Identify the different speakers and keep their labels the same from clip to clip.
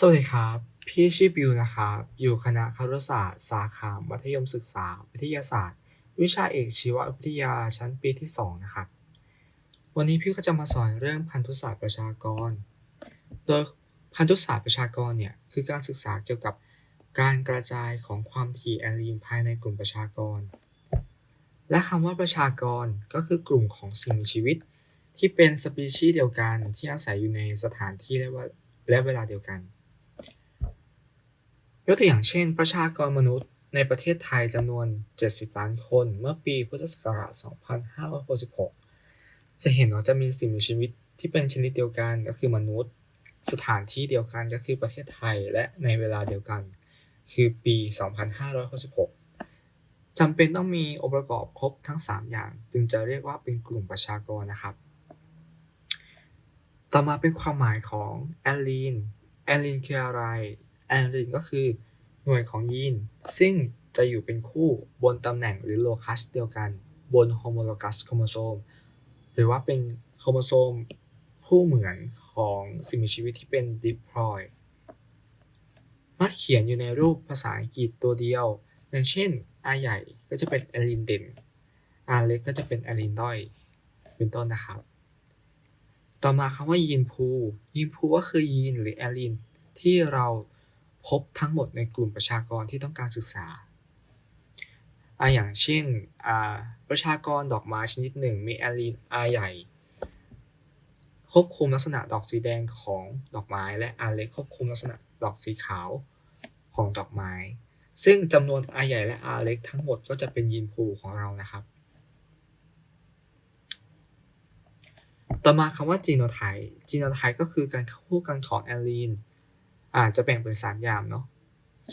Speaker 1: สวัสดีครับ พี่ชื่อบิวนะครับ อยู่คณะครุศาสตร์ สาขา มัธยมศึกษา วิทยาศาสตร์ วิชาเอกชีววิทยาชั้นปีที่ 2 นะครับ วันนี้พี่ก็จะมาสอนเรื่องพันธุศาสตร์ประชากร โดยพันธุศาสตร์ประชากรเนี่ยคือการศึกษาเกี่ยวกับการกระจายของความถี่แอลลีนภายในกลุ่มประชากร และคำว่าประชากรก็คือกลุ่มของสิ่งมีชีวิต ที่เป็นสปีชีส์เดียวกันที่อาศัยอยู่ในสถานที่และเวลาเดียวกัน ยกตัวอย่างเช่น ประชากรมนุษย์ในประเทศไทยจำนวน 70 ล้านคนเมื่อปีพุทธศักราช 2566 จะเห็นว่าจะมีสิ่งมีชีวิตที่เป็นชนิดเดียวกันก็คือมนุษย์ สถานที่เดียวกันก็คือประเทศไทยและในเวลาเดียวกัน คือปี 2566จำเป็นต้องมีองค์ประกอบครบทั้ง 3 อย่าง จึงจะเรียกว่าเป็นกลุ่มประชากรนะครับ ต่อมาเป็นความหมายของแอลลีนแอลลีนคืออะไร อลลีนก็คือหน่วยของยีน ซึ่งจะอยู่เป็นคู่บนตำแหน่งหรือโลคัสเดียวกันบนโฮโมโลกัสโครโมโซม หรือว่าเป็นโครโมโซมคู่เหมือนของสิ่งมีชีวิตที่เป็นดิพลอยมักเขียนอยู่ในรูปภาษาอังกฤษตัวเดียว อย่างเช่น R ใหญ่ก็จะเป็นแอลลีนเด่น R เล็กก็จะเป็นแอลลีนด้อยเป็นต้นนะครับ ต่อมาคำว่ายีนพูยีนพูก็คือยีนหรือแอลลีนที่เรา พบทั้งหมดในกลุ่มประชากรที่ต้องการศึกษาออย่างเช่นประชากรดอกไม้ชนิดหนึ่ง มีแอลลีน R ใหญ่ควบคุมลักษณะดอกสีแดงของดอกไม้ และ R เล็กควบคุมลักษณะดอกสีขาวของดอกไม้ ซึ่งจำนวน R ใหญ่และ R เล็กทั้งหมดก็จะเป็นยีนพูของเรานะครับ ต่อมาคำว่าจีโนไทป์จีโนไทป์ก็คือการคู่กันของแอลลีน อาจจะแบ่งเป็น 3 อย่างเนาะ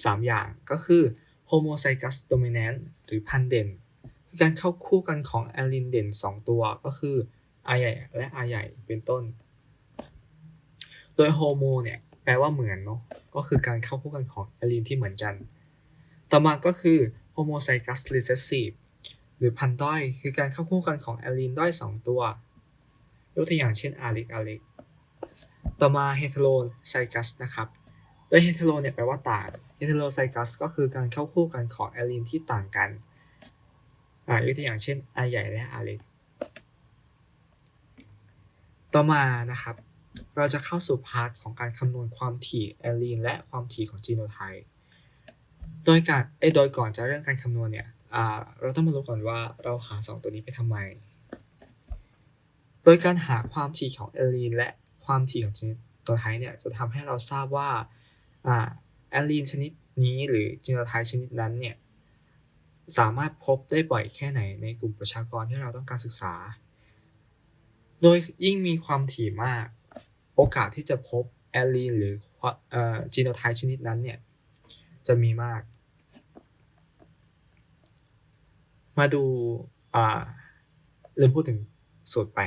Speaker 1: สามอย่างก็คือ homozygous dominant หรือพันธุ์เด่น การเข้าคู่กันของแอลลีนเด่น 2 ตัวก็คือ R ใหญ่และ R ใหญ่เป็นต้น โดยโฮโมเนี่ยแปลว่าเหมือนเนาะก็คือการเข้าคู่กันของแอลลีนที่เหมือนกัน ต่อมาก็คือ homozygous recessive หรือพันธุ์ด้อยคือการเข้าคู่กันของแอลลีนด้อย 2 ตัวยกตัวอย่างเช่น R เล็ก R เล็กต่อมา heterozygous นะครับ ดย hetero เนี่ยแปลว่าต่าง heterozygous ก็คือการเข้าคู่กันของแอลลีนที่ต่างกันอ่ายกตัวอย่างเช่น R ใหญ่และ R เล็ก ต่อมานะครับ เราจะเข้าสู่พาร์ทของการคำนวณความถี่แอลลีนและความถี่ของจีโนไทป์โดยการเอ้โดยก่อนจะเริ่มการคำนวณเนี่ยอ่าเราต้องมารู้ก่อนว่าเราหา 2 ตัวนี้ไปทำไม โดยการหาความถี่ของแอลลีนและความถี่ของจีโนไทป์เนี่ยจะทำให้เราทราบว่า แอลลีนชนิดนี้หรือจีโนไทป์ชนิดนั้นเนี่ยสามารถพบได้บ่อยแค่ไหนในกลุ่มประชากรที่เราต้องการศึกษา โดยยิ่งมีความถี่มาก โอกาสที่จะพบแอลลีนหรือจีโนไทป์ชนิดนั้นเนี่ยจะมีมาก มาดูอ่าลืมพูดถึงสูตรไป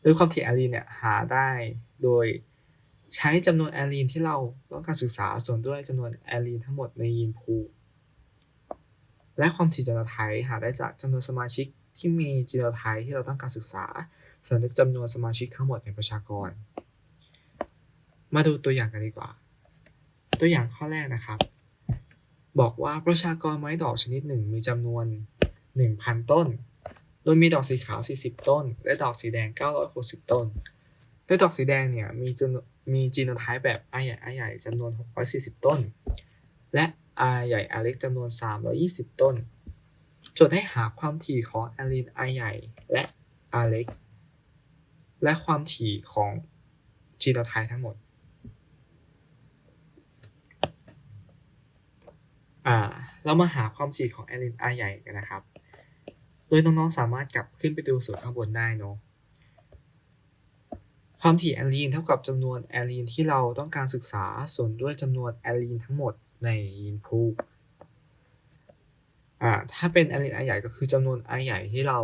Speaker 1: โดยความถี่แอลลีนเนี่ยหาได้โดย ใช้จำนวนแอลลีนที่เราต้องการศึกษาส่วนด้วยจำนวนแอลลีนทั้งหมดในยีนพูลและความถี่จีโนไทป์หาได้จากจำนวนสมาชิกที่มีจีโนไทป์ที่เราต้องการศึกษาส่วนด้วยจำนวนสมาชิกทั้งหมดในประชากร มาดูตัวอย่างกันดีกว่า ตัวอย่างข้อแรกนะครับ บอกว่าประชากรไม้ดอกชนิดหนึ่งมีจำนวน 1,000 ต้น โดยมีดอกสีขาว 40 ต้น และดอกสีแดง 960 ต้นโดยดอกสีแดงเนี่ยมีจำนวน มีจีโนไทป์แบบ R ใหญ่ R ใหญ่จำนวน 640 ต้น และ R ใหญ่ R เล็กจำนวน 320 ต้นโจทย์ให้หาความถี่ของแอลลีน R ใหญ่และ R เล็ก และความถี่ของจีโนไทป์ทั้งหมดอ่าเรามาหาความถี่ของแอลลีน R ใหญ่กันนะครับ โดยน้องๆสามารถกลับขึ้นไปดูสูตรข้างบนได้เนาะ ความถี่แอลลีนเท่ากับจำนวนแอลลีนที่เราต้องการศึกษาส่วนด้วยจำนวนแอลลีนทั้งหมดในยีนพูลอ่าถ้าเป็นแอลลีน R ใหญ่ก็คือจำนวน R ใหญ่ที่เรา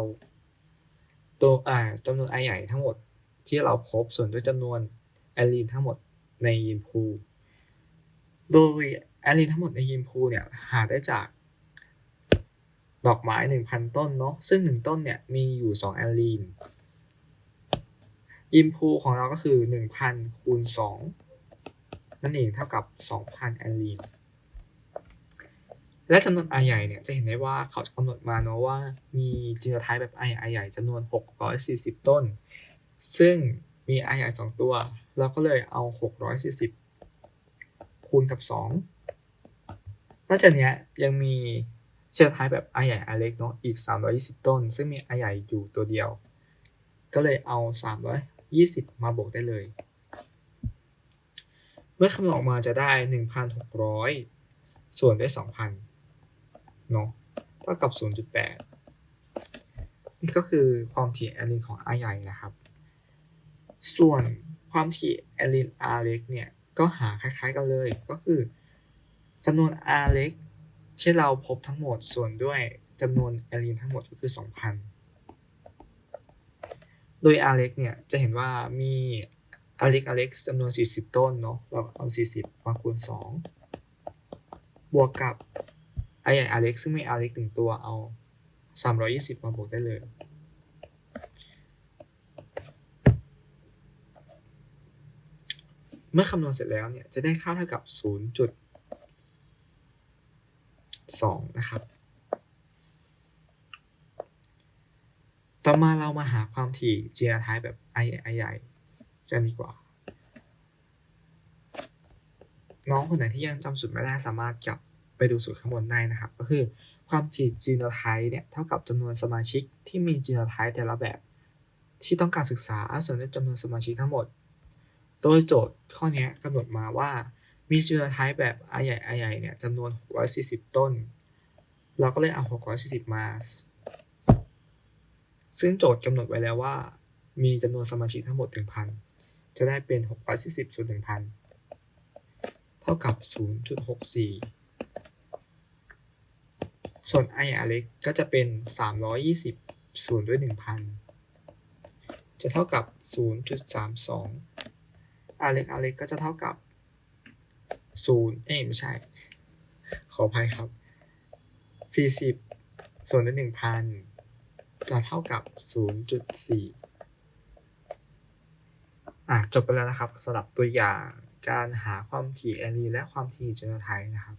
Speaker 1: ตัวอ่าจำนวน R ใหญ่ทั้งหมดที่เราพบส่วนด้วยจำนวนแอลลีนทั้งหมดในยีนพูลโดยแอลลีนทั้งหมดในยีนพูลเนี่ยหาได้จากดอกไม้ 1,000 ต้นเนาะซึ่ง 1 ต้นเนี่ยมีอยู่ 2 แอลลีน ยิมพูของเราก็คือ 1,000คูณ2นั่นเองเท่ากับ 2,000แอนลีนและจำนวน R ใหญ่เนี่ยจะเห็นได้ว่าเขาจะกำหนดมาเนาะว่ามีจีโนไทป์แบบ R ใหญ่ R ใหญ่จำนวน 640 ต้น ซึ่งมี R ใหญ่2ตัว เราก็เลยเอา 640 คูณกับ 2นอกจากนี้ยังมีเชลไทป์แบบ R ใหญ่ R เล็กเนาะอีก 320 ต้น ซึ่งมี R ใหญ่อยู่ตัวเดียว ก็เลยเอา 20 มาบวกได้เลย เมื่อคำนวณออกมาจะได้ 1,600 ส่วนด้วย 2,000 เนาะเท่ากับ 0.8 นี่ก็คือความถี่แอลลินของ R ใหญ่นะครับ ส่วนความถี่แอลลิน R เล็กเนี่ย ก็หาคล้ายๆกันเลย ก็คือจำนวน R เล็กที่เราพบทั้งหมดส่วนด้วยจำนวนแอลินทั้งหมดก็คือ 2,000 โดย R เล็กเนี่ยจะเห็นว่ามี R เล็ก R เล็กจำนวน 40 ต้นเนาะเราเอา 40มาคูณ 2 บวกกับ R ใหญ่ R เล็กซึ่งไมี R เล็กหนึ่งตัวเอา 320 มาบวกได้เลย เมื่อคำนวณเสร็จแล้วเนี่ยจะได้ค่าเท่ากับ 0.2 นะครับ ต่อ มาเรามาหาความถี่ genotype แบบ I ใหญ่ I ใหญ่กันดีกว่า น้องคนไหนที่ยังจำสูตรไม่ได้สามารถกลับไปดูสูตรข้างบนได้นะครับ ก็คือความถี่ genotype เนี่ยเท่ากับจำนวนสมาชิกที่มี genotype แต่ละแบบ ที่ต้องการศึกษาส่วนด้วยจำนวนสมาชิกทั้งหมด โดยโจทย์ข้อนี้กำหนดมาว่ามี genotype แบบ I ใหญ่ I ใหญ่เนี่ยจำนวน 640 ต้น เราก็เลยเอา 640 มา ซึ่งโจทย์กำหนดไว้แล้วว่า มีจำนวนสมาชิกทั้งหมด 1,000 จะได้เป็น 640ส่วน1,000 เท่ากับ 0.64 ส่วน I อเล็กก็จะเป็น 320ส่วนด้วย 1,000 จะเท่ากับ 0.32 R เล็ก R เล็กก็จะเท่ากับ 0 เอ้ยไม่ใช่ ขออภัยครับ 40 ส่วนด้วย1,000 จะเท่ากับ 0.4 อะจบไปแล้วนะครับสำหรับตัวอย่างการหาความถี่แอรีและความถี่เจโนไทป์นะครับ